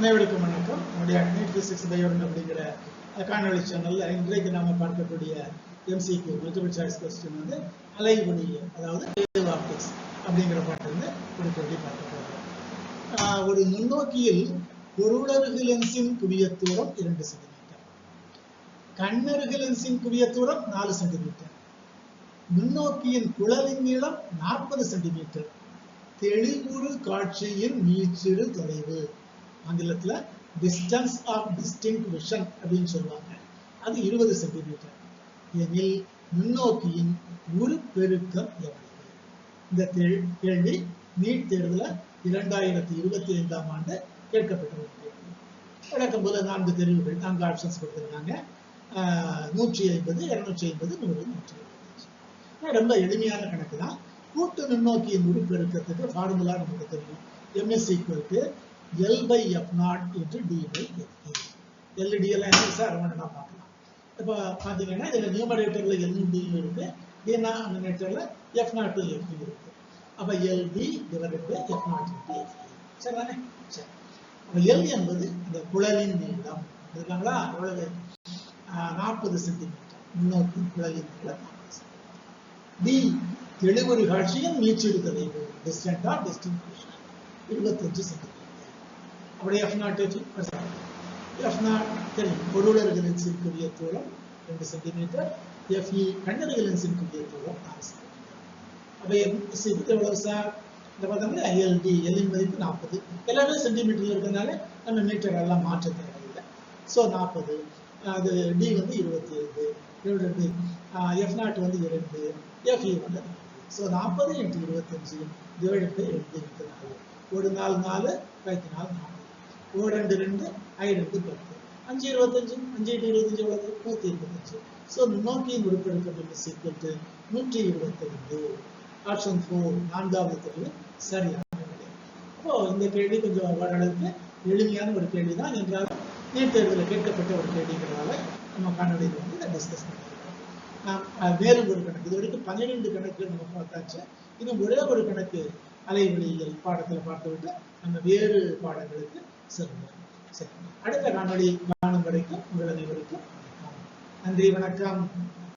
அனைவருக்கும் வணக்கம் நம்முடைய நீட் பிசிக்ஸ் பயோன் அப்படிங்கிற காணொலி சேனல்ல இன்றைக்கு நாம பார்க்கக்கூடிய எம்சிக்கு மல்டிபிள் சாய்ஸ் கொஸ்டின் வந்து அலை அதாவது வேவ் ஆப்டிக்ஸ் அப்படிங்கிற பாட்டிலிருந்து ஒரு கேள்வி பார்க்க போகிறோம் ஒரு நுண்ணோக்கியில் பொருளருகு லென்ஸின் குவிய தூரம் இரண்டு சென்டிமீட்டர் கண்ணருகு லென்ஸின் குவிய தூரம் நாலு சென்டிமீட்டர் நுண்ணோக்கியின் குழலின் நீளம் நாற்பது சென்டிமீட்டர் தெளிவுறு காட்சியின் மீச்சிறு தொலைவு. ஆங்கிலத்தில் டிஸ்டன்ஸ் ஆஃப் டிஸ்டிங்விஷன் அப்படின்னு சொல்லுவாங்க. அது இருபது சென்டிமீட்டர் எனில் நுண்ணோக்கியின் பெருக்கம் எவ்வளவு? இந்த கேள்வி நீட் தேர்வில் இரண்டாயிரத்தி இருபத்தி ஐந்தாம் ஆண்டு கேட்கப்பட்ட வழக்கம் போல நான்கு தெரிவுகள் நான்கு ஆப்ஷன்ஸ் கொடுத்துருக்காங்க. நூற்றி ஐம்பது இருநூற்றி ஐம்பது நூறு நூற்றி ஐம்பது ரொம்ப எளிமையான கணக்கு தான். கூட்டு நுண்ணோக்கியின் உருப்பெருக்கத்துக்கு ஃபார்முலா நமக்கு தெரியும். MS equal to L by F naught into D by F L டிஎல்லாம் என்ன சார் வேணும்னா பார்க்கலாம் இப்போ பார்த்தீங்கன்னா இதில் நியூமரேட்டர்ல எல் டி இருக்கு. டினாமினேட்டர்ல எஃப் நாட் எஃப் இருக்கு. அப்போ L D divided by F naught into F சரி சரி. அப்போ எல் என்பது இந்த குழலின் நீளம். இருக்காங்களா எவ்வளவு நாற்பது சென்டிமீட்டர் முன்னோக்கி குழலின் நீளம் டி தெளிவொரு காட்சியின் நீச்சல் டிஸ்டன்ட் ஆர் டிஸ்டன்ட் இருபத்தஞ்சு சென்டிமீட்டர் அப்படியே எஃப் நாட் எஃப் நாட் தெரியும் பொருளர்கள் தூரம் ரெண்டு சென்டிமீட்டர் எஃப்இ கண்ணர்கள் கூடிய தூரம் நாலு சென்டிமீட்டர் அப்போ எவ்வளவு சார் இந்த பார்த்தோம்னா எல்டி எல்லின் மதிப்பு நாற்பது. எல்லாமே சென்டிமீட்டர்ல இருக்கிறதுனால நம்ம மீட்டர் எல்லாம் மாற்ற தேவையில்லை. ஸோ நாற்பது. அது டி வந்து இருபத்தி ஐந்து ரெண்டு எஃப் நாட் வந்து இரண்டு. எஃப்இ வந்து ஸோ நாற்பது இன்ட்டு இருபத்தஞ்சு. டிவைடட் பை ரெண்டு இன்ட்டு நாலு. ஒரு நாலு நாலு பத்து நாலு நாலு. ஓ ரெண்டு ரெண்டு பத்து. அஞ்சு இருபத்தஞ்சு அஞ்சு எட்டு இருபத்தஞ்சு எவ்வளவு நூற்றி இருபத்தஞ்சு. ஸோ நோக்கி முடிப்பெடுக்கப்பட்ட சீக்கிரத்து நூற்றி இருபத்தைந்து. ஆப்ஷன் ஃபோர் நான்காவது தெரிவு சரியான இப்போ அப்போ இந்த கேள்வி கொஞ்சம் ஓரளவுக்கு எளிமையான ஒரு கேள்வி தான் என்றாலும் நீட் தேர்வில் கேட்கப்பட்ட ஒரு கேள்விங்கிறதால நம்ம காணொலியில் வந்து இதை டிஸ்கஸ் பண்ணியிருக்கோம். நாம் மேலும் ஒரு கணக்கு. இது வரைக்கும் பன்னிரெண்டு கணக்கு நம்ம பார்த்தாச்சு. இன்னும் ஒரே ஒரு கணக்கு அலைவெளியியல் பாடத்தில் பார்த்துவிட்டு நம்ம வேறு பாடங்களுக்கு செல்வோம் சரி. அடுத்த காணொளி காணும் வரைக்கும் உங்கள் அனைவருக்கும் நன்றி வணக்கம்.